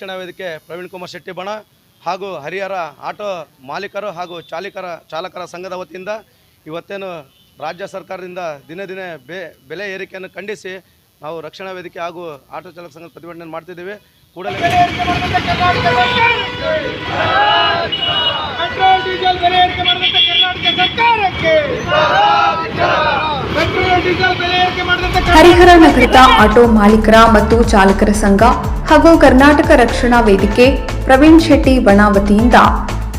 ರಕ್ಷಣಾ ವೇದಿಕೆ ಪ್ರವೀಣ್ ಕುಮಾರ್ ಶೆಟ್ಟಿ ಬಣ ಹಾಗೂ ಹರಿಹರ ಆಟೋ ಮಾಲೀಕರು ಹಾಗೂ ಚಾಲಕರ ಚಾಲಕರ ಸಂಘದ ವತಿಯಿಂದ ಇವತ್ತೇನು ರಾಜ್ಯ ಸರ್ಕಾರದಿಂದ ದಿನೇ ದಿನೇ ಬೆಲೆ ಏರಿಕೆಯನ್ನು ಖಂಡಿಸಿ ನಾವು ರಕ್ಷಣಾ ವೇದಿಕೆ ಹಾಗೂ ಆಟೋ ಚಾಲಕ ಸಂಘದ ಪ್ರತಿಭಟನೆ ಮಾಡ್ತಿದ್ದೀವಿ. ಕೂಡಲೇ ಪೆಟ್ರೋಲ್, ಡೀಸೆಲ್ ಬೆಲೆ ಏರಿಕೆ ಮಾಡಿದಂತ ಕರ್ನಾಟಕ ಸರ್ಕಾರಕ್ಕೆ. ಹರಿಹರ ನಗರದ ಆಟೋ ಮಾಲೀಕರ ಮತ್ತು ಚಾಲಕರ ಸಂಘ ಹಾಗೂ ಕರ್ನಾಟಕ ರಕ್ಷಣಾ ವೇದಿಕೆ ಪ್ರವೀಣ್ ಶೆಟ್ಟಿ ಬಣ ವತಿಯಿಂದ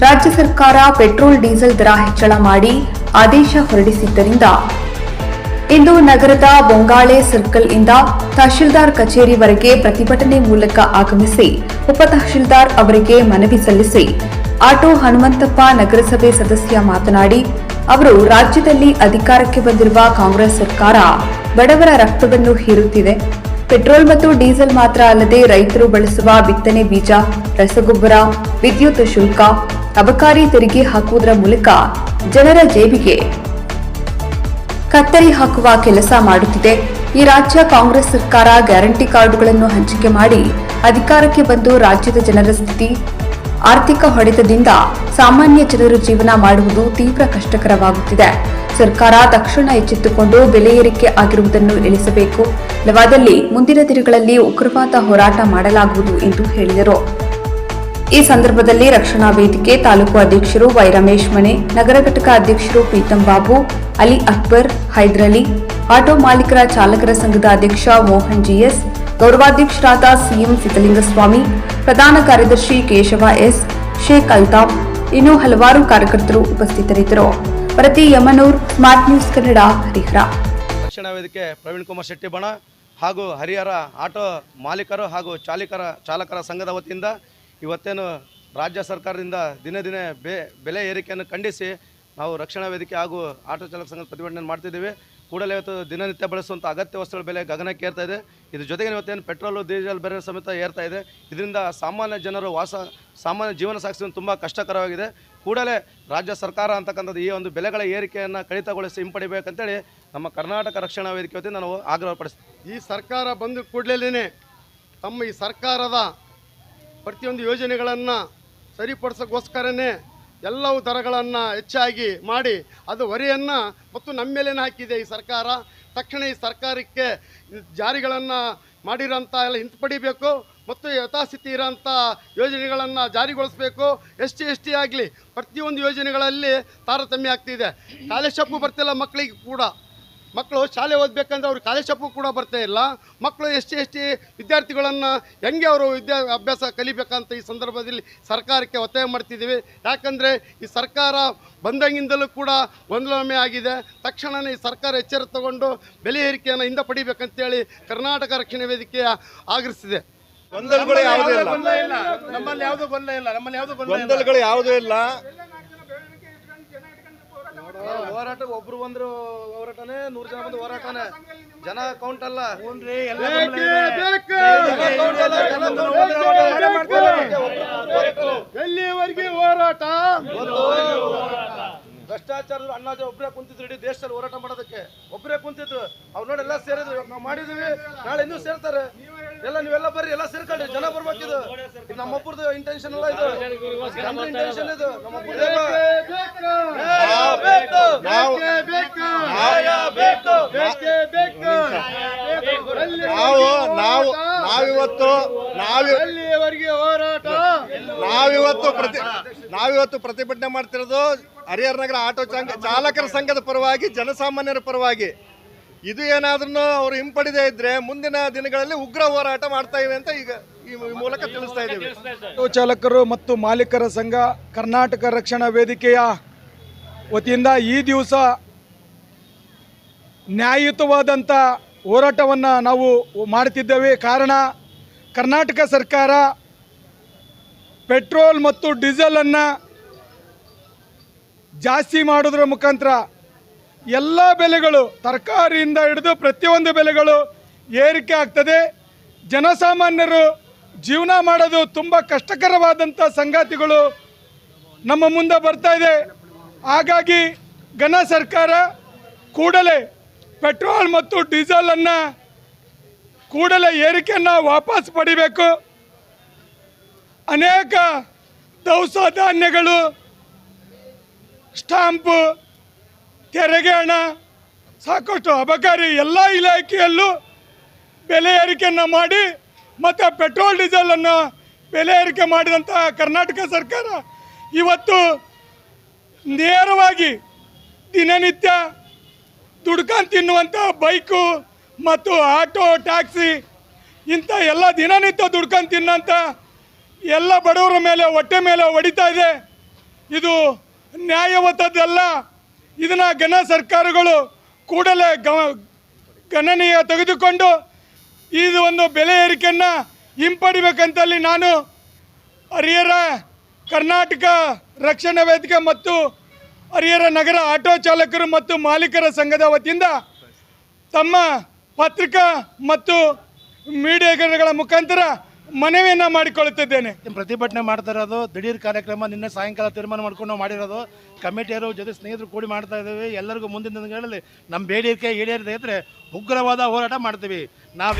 ರಾಜ್ಯ ಸರ್ಕಾರ ಪೆಟ್ರೋಲ್, ಡೀಸೆಲ್ ದರ ಹೆಚ್ಚಳ ಮಾಡಿ ಆದೇಶ ಹೊರಡಿಸಿದ್ದರಿಂದ ಇಂದು ನಗರದ ಬೊಂಗಾಳೆ ಸರ್ಕಲ್ ಇಂದ ತಹಶೀಲ್ದಾರ್ ಕಚೇರಿವರೆಗೆ ಪ್ರತಿಭಟನೆ ಮೂಲಕ ಆಗಮಿಸಿ ಉಪ ತಹಶೀಲ್ದಾರ್ ಅವರಿಗೆ ಮನವಿ ಸಲ್ಲಿಸಿ ಆಟೋ ಹನುಮಂತಪ್ಪ ನಗರಸಭೆ ಸದಸ್ಯ ಮಾತನಾಡಿ, ಅವರು ರಾಜ್ಯದಲ್ಲಿ ಅಧಿಕಾರಕ್ಕೆ ಬಂದಿರುವ ಕಾಂಗ್ರೆಸ್ ಸರ್ಕಾರ ಬಡವರ ರಕ್ತವನ್ನು ಹೀರುತ್ತಿದೆ. ಪೆಟ್ರೋಲ್ ಮತ್ತು ಡೀಸೆಲ್ ಮಾತ್ರ ಅಲ್ಲದೆ ರೈತರು ಬಳಸುವ ಬಿತ್ತನೆ ಬೀಜ, ರಸಗೊಬ್ಬರ, ವಿದ್ಯುತ್ ಶುಲ್ಕ, ಅಬಕಾರಿ ತೆರಿಗೆ ಹಾಕುವುದರ ಮೂಲಕ ಜನರ ಜೇಬಿಗೆ ಕತ್ತರಿ ಹಾಕುವ ಕೆಲಸ ಮಾಡುತ್ತಿದೆ. ಈ ರಾಜ್ಯ ಕಾಂಗ್ರೆಸ್ ಸರ್ಕಾರ ಗ್ಯಾರಂಟಿ ಕಾರ್ಡ್ಗಳನ್ನು ಹಂಚಿಕೆ ಮಾಡಿ ಅಧಿಕಾರಕ್ಕೆ ಬಂದು ರಾಜ್ಯದ ಜನರ ಸ್ಥಿತಿ ಆರ್ಥಿಕ ಹೊಡೆತದಿಂದ ಸಾಮಾನ್ಯ ಜನರು ಜೀವನ ಮಾಡುವುದು ತೀವ್ರ ಕಷ್ಟಕರವಾಗುತ್ತಿದೆ. ಸರ್ಕಾರ ತಕ್ಷಣ ಎಚ್ಚೆತ್ತುಕೊಂಡು ಬೆಲೆ ಏರಿಕೆ ಆಗಿರುವುದನ್ನು ಇಳಿಸಬೇಕು. ಲವಾದಲ್ಲಿ ಮುಂದಿನ ದಿನಗಳಲ್ಲಿ ಉಗ್ರವಾದ ಹೋರಾಟ ಮಾಡಲಾಗುವುದು ಎಂದು ಹೇಳಿದರು. ಈ ಸಂದರ್ಭದಲ್ಲಿ ರಕ್ಷಣಾ ವೇದಿಕೆ ತಾಲೂಕು ಅಧ್ಯಕ್ಷರು ವೈ ರಮೇಶ್ ಮನೆ, ನಗರ ಘಟಕ ಅಧ್ಯಕ್ಷರು ಪ್ರೀತಂ ಬಾಬು, ಅಲಿ ಅಕ್ಬರ್ ಹೈದ್ರಲಿ ಆಟೋ ಮಾಲೀಕರ ಚಾಲಕರ ಸಂಘದ ಅಧ್ಯಕ್ಷ ಮೋಹನ್ ಜಿಎಸ್ ಗೌರವಾಧ್ಯಕ್ಷರಾದ ಸಿಎಂ ಸಿದ್ದಲಿಂಗಸ್ವಾಮಿ, ಪ್ರಧಾನ ಕಾರ್ಯದರ್ಶಿ ಕೇಶವ ಎಸ್, ಶೇಖ್ ಅಲ್ತಾಫ್ ಇನ್ನೂ ಹಲವಾರು ಕಾರ್ಯಕರ್ತರು ಉಪಸ್ಥಿತರಿದ್ದರು. ಪ್ರತಿ ಯಮನೂರ್, ಸ್ಮಾರ್ಟ್ ನ್ಯೂಸ್ ಕನ್ನಡ, ಹರಿಹರ. ರಕ್ಷಣಾ ವೇದಿಕೆ ಪ್ರವೀಣ್ ಕುಮಾರ್ ಶೆಟ್ಟಿ ಬಣ ಹಾಗೂ ಹರಿಹರ ಆಟೋ ಮಾಲೀಕರು ಹಾಗೂ ಚಾಲಕರ ಚಾಲಕರ ಸಂಘದ ವತಿಯಿಂದ ಇವತ್ತೇನು ರಾಜ್ಯ ಸರ್ಕಾರದಿಂದ ದಿನೇ ದಿನೇ ಬೆಲೆ ಏರಿಕೆಯನ್ನು ಖಂಡಿಸಿ ನಾವು ರಕ್ಷಣಾ ವೇದಿಕೆ ಹಾಗೂ ಆಟೋ ಚಾಲಕ ಸಂಘದ ಪ್ರತಿಭಟನೆ ಮಾಡ್ತಿದ್ದೀವಿ. ಕೂಡಲೇ ಇವತ್ತು ದಿನನಿತ್ಯ ಬಳಸುವಂಥ ಅಗತ್ಯ ವಸ್ತುಗಳ ಬೆಲೆ ಗಗನಕ್ಕೆ ಏರ್ತಾ ಇದೆ. ಇದ್ರ ಜೊತೆಗೆ ಇವತ್ತೇನು ಪೆಟ್ರೋಲು, ಡೀಸೆಲ್ ಬೆಲೆ ಸಮೇತ ಏರ್ತಾ ಇದೆ. ಇದರಿಂದ ಸಾಮಾನ್ಯ ಜನರು ವಾಸ, ಸಾಮಾನ್ಯ ಜೀವನ ಸಾಗಿಸೋದು ತುಂಬ ಕಷ್ಟಕರವಾಗಿದೆ. ಕೂಡಲೇ ರಾಜ್ಯ ಸರ್ಕಾರ ಅಂತಕ್ಕಂಥದ್ದು ಈ ಒಂದು ಬೆಲೆಗಳ ಏರಿಕೆಯನ್ನು ಕಡಿತಗೊಳಿಸಿ ಹಿಂಪಡಿಬೇಕಂತೇಳಿ ನಮ್ಮ ಕರ್ನಾಟಕ ರಕ್ಷಣಾ ವೇದಿಕೆ ವತಿಯಿಂದ ನಾವು ಆಗ್ರಹಪಡಿಸ್ತೀವಿ ಈ ಸರ್ಕಾರ ಬಂದ ಕೂಡಲೇ ತಮ್ಮ ಈ ಸರ್ಕಾರದ ಪ್ರತಿಯೊಂದು ಯೋಜನೆಗಳನ್ನು ಸರಿಪಡಿಸೋಕ್ಕೋಸ್ಕರನೇ ಎಲ್ಲವೂ ದರಗಳನ್ನು ಹೆಚ್ಚಾಗಿ ಮಾಡಿ ಅದು ಹೊರೆಯನ್ನು ಮತ್ತು ನಮ್ಮ ಹಾಕಿದೆ ಈ ಸರ್ಕಾರ. ತಕ್ಷಣ ಈ ಸರ್ಕಾರಕ್ಕೆ ಜಾರಿಗಳನ್ನು ಮಾಡಿರೋಂಥ ಎಲ್ಲ ಹಿಂಪಡಿಬೇಕು ಮತ್ತು ಯಥಾಸ್ಥಿತಿ ಇರೋಂಥ ಯೋಜನೆಗಳನ್ನು ಜಾರಿಗೊಳಿಸಬೇಕು. ಎಸ್ ಟಿ ಎಸ್ ಟಿ ಆಗಲಿ ಪ್ರತಿಯೊಂದು ಯೋಜನೆಗಳಲ್ಲಿ ತಾರತಮ್ಯ ಆಗ್ತಿದೆ. ಕಾಲೇಜಪ್ಪು ಬರ್ತಿಲ್ಲ ಮಕ್ಕಳಿಗೆ ಕೂಡ. ಮಕ್ಕಳು ಶಾಲೆ ಓದಬೇಕಂದ್ರೆ ಅವ್ರು ಶಾಪು ಕೂಡ ಬರ್ತಾ ಇಲ್ಲ. ಮಕ್ಕಳು ಎಷ್ಟು ಟಿ ವಿದ್ಯಾರ್ಥಿಗಳನ್ನು ಹೆಂಗೆ ಅವರು ವಿದ್ಯಾ ಅಭ್ಯಾಸ ಕಲಿಬೇಕಂತ ಈ ಸಂದರ್ಭದಲ್ಲಿ ಸರ್ಕಾರಕ್ಕೆ ಒತ್ತಾಯ ಮಾಡ್ತಿದ್ದೀವಿ. ಯಾಕಂದರೆ ಈ ಸರ್ಕಾರ ಬಂದಂಗಿಂದಲೂ ಕೂಡ ಗೊಂದಲಮೆ ಆಗಿದೆ. ತಕ್ಷಣವೇ ಈ ಸರ್ಕಾರ ಎಚ್ಚರ ತಗೊಂಡು ಬೆಲೆ ಏರಿಕೆಯನ್ನು ಹಿಂದೆ ಪಡಿಬೇಕಂತೇಳಿ ಕರ್ನಾಟಕ ರಕ್ಷಣೆ ವೇದಿಕೆಯ ಆಗ್ರಹಿಸಿದೆ. ಗೊಂದಲಗಳು ಯಾವುದೂ ಇಲ್ಲ. ನಮ್ಮಲ್ಲಿ ಯಾವುದೂ ಗೊಂದಲ ಇಲ್ಲ. ನಮ್ಮಲ್ಲಿ ಯಾವುದೂ ಗೊಂದಲಗಳು ಯಾವುದೂ ಇಲ್ಲ. ಹೋರಾಟ ಒಬ್ರು ಬಂದ್ರು ಹೋರಾಟನೇ ನೂರ್ ಜನ ಬಂದು ಹೋರಾಟನೇ ಜನ ಕೌಂಟ್ ಅಲ್ಲ ಎಲ್ಲಿವರೆಗೆ ಹೋರಾಟ ಭ್ರಷ್ಟಾಚಾರ ಅಣ್ಣಾಜ ಒಬ್ಬರೇ ಕುಂತಿದ್ರು ಇಡೀ ದೇಶದಲ್ಲಿ ಹೋರಾಟ ಮಾಡೋದಕ್ಕೆ ಒಬ್ಬರೇ ಕುಂತಿದ್ರು ಅವ್ರು ನೋಡಿ ಎಲ್ಲ ಸೇರಿದ್ರು ನಾವು ಮಾಡಿದೀವಿ ನಾಳೆ ಇನ್ನೂ ಸೇರ್ತಾರೆ ಎಲ್ಲ ನೀವೆಲ್ಲ ಬರ್ರಿ, ಎಲ್ಲ ಸೇರ್ಕೊಳ್ರಿ, ಜನ ಬರ್ಬೇಕಿದು ಇಂಟೆನ್ಶನ್ ಇಂಟೆನ್ಷನ್ ಅಲ್ಲ ಇದು. ನಮ್ಮ ಇಂಟೆನ್ಷನ್ ಇದು. ನಾವು ನಾವು ನಾವು ನಾವಿವತ್ತು ನಾವಿವರೆಗೆ ಹೋರಾಟ ನಾವಿವತ್ತು ಪ್ರತಿ ನಾವಿವತ್ತು ಪ್ರತಿಭಟನೆ ಮಾಡ್ತಿರೋದು ಹರಿಹರ ನಗರ ಆಟೋ ಚಾಲಕರ ಸಂಘದ ಪರವಾಗಿ, ಜನಸಾಮಾನ್ಯರ ಪರವಾಗಿ. ಇದು ಏನಾದ್ರೂ ಅವರು ಹಿಂಪಡಿದೇ ಇದ್ರೆ ಮುಂದಿನ ದಿನಗಳಲ್ಲಿ ಉಗ್ರ ಹೋರಾಟ ಮಾಡ್ತಾ ಇವೆ ಅಂತ ಈಗ ಈ ಮೂಲಕ ತಿಳಿಸ್ತಾ ಇದ್ದೀವಿ. ಆಟೋ ಚಾಲಕರು ಮತ್ತು ಮಾಲೀಕರ ಸಂಘ ಕರ್ನಾಟಕ ರಕ್ಷಣಾ ವೇದಿಕೆಯ ವತಿಯಿಂದ ಈ ದಿವಸ ನ್ಯಾಯಯುತವಾದಂಥ ಹೋರಾಟವನ್ನು ನಾವು ಮಾಡ್ತಿದ್ದೇವೆ. ಕಾರಣ ಕರ್ನಾಟಕ ಸರ್ಕಾರ ಪೆಟ್ರೋಲ್ ಮತ್ತು ಡೀಸೆಲನ್ನು ಜಾಸ್ತಿ ಮಾಡೋದ್ರ ಮುಖಾಂತರ ಎಲ್ಲ ಬೆಲೆಗಳು ತರಕಾರಿಯಿಂದ ಹಿಡಿದು ಪ್ರತಿಯೊಂದು ಬೆಲೆಗಳು ಏರಿಕೆ ಆಗ್ತದೆ. ಜನಸಾಮಾನ್ಯರು ಜೀವನ ಮಾಡೋದು ತುಂಬ ಕಷ್ಟಕರವಾದಂಥ ಸಂಗತಿಗಳು ನಮ್ಮ ಮುಂದೆ ಬರ್ತಾ ಇದೆ. ಹಾಗಾಗಿ ಘನ ಸರ್ಕಾರ ಕೂಡಲೇ ಪೆಟ್ರೋಲ್ ಮತ್ತು ಡೀಸೆಲನ್ನು ಕೂಡಲೇ ಏರಿಕೆಯನ್ನು ವಾಪಸ್ ಪಡಿಬೇಕು. ಅನೇಕ ದವಸ ಧಾನ್ಯಗಳು ಸ್ಟಾಂಪು ತೆರಿಗೆ ಹಣ, ಸಾಕಷ್ಟು ಅಬಕಾರಿ ಎಲ್ಲ ಇಲಾಖೆಯಲ್ಲೂ ಬೆಲೆ ಏರಿಕೆಯನ್ನು ಮಾಡಿ ಮತ್ತು ಪೆಟ್ರೋಲ್, ಡೀಸೆಲನ್ನು ಬೆಲೆ ಏರಿಕೆ ಮಾಡಿದಂಥ ಕರ್ನಾಟಕ ಸರ್ಕಾರ ಇವತ್ತು ನೇರವಾಗಿ ದಿನನಿತ್ಯ ದುಡ್ಕೊಂಡು ತಿನ್ನುವಂಥ ಬೈಕು ಮತ್ತು ಆಟೋ, ಟ್ಯಾಕ್ಸಿ ಇಂಥ ಎಲ್ಲ ದಿನನಿತ್ಯ ದುಡ್ಕೊಂಡು ತಿನ್ನಂಥ ಎಲ್ಲ ಬಡವರ ಮೇಲೆ, ಹೊಟ್ಟೆ ಮೇಲೆ ಹೊಡಿತಾ ಇದೆ. ಇದು ನ್ಯಾಯವತ್ತದ್ದಲ್ಲ. ಇದನ್ನು ಘನ ಸರ್ಕಾರಗಳು ಕೂಡಲೇ ಗಣನೀಯ ತೆಗೆದುಕೊಂಡು ಇದು ಒಂದು ಬೆಲೆ ಏರಿಕೆಯನ್ನು ಹಿಂಪಡಿಬೇಕಂತಲ್ಲಿ ನಾನು ಹರಿಹರ ಕರ್ನಾಟಕ ರಕ್ಷಣಾ ವೇದಿಕೆ ಮತ್ತು ಹರಿಹರ ನಗರ ಆಟೋ ಚಾಲಕರು ಮತ್ತು ಮಾಲೀಕರ ಸಂಘದ ವತಿಯಿಂದ ತಮ್ಮ ಪತ್ರಿಕಾ ಮತ್ತು ಮೀಡಿಯಾಗಳ ಮುಖಾಂತರ ಮನವಿಯನ್ನು ಮಾಡಿಕೊಳ್ಳುತ್ತಿದ್ದೇನೆ. ಪ್ರತಿಭಟನೆ ಮಾಡ್ತಾ ಇರೋದು ದಿಢೀರ್ ಕಾರ್ಯಕ್ರಮ ನಿನ್ನೆ ಸಾಯಂಕಾಲ ತೀರ್ಮಾನ ಮಾಡ್ಕೊಂಡು ಮಾಡಿರೋದು ಕಮಿಟಿಯರು ಜೊತೆ ಸ್ನೇಹಿತರು ಕೂಡಿ ಮಾಡ್ತಾ ಇದ್ದೀವಿ, ಎಲ್ಲರಿಗೂ ಮುಂದಿನ ದಿನಗಳಲ್ಲಿ ನಮ್ಮ ಬೇಡಿಕೆ ಈಡೇರದೇ ಇದ್ರೆ ಉಗ್ರವಾದ ಹೋರಾಟ ಮಾಡ್ತೀವಿ. ನಾವು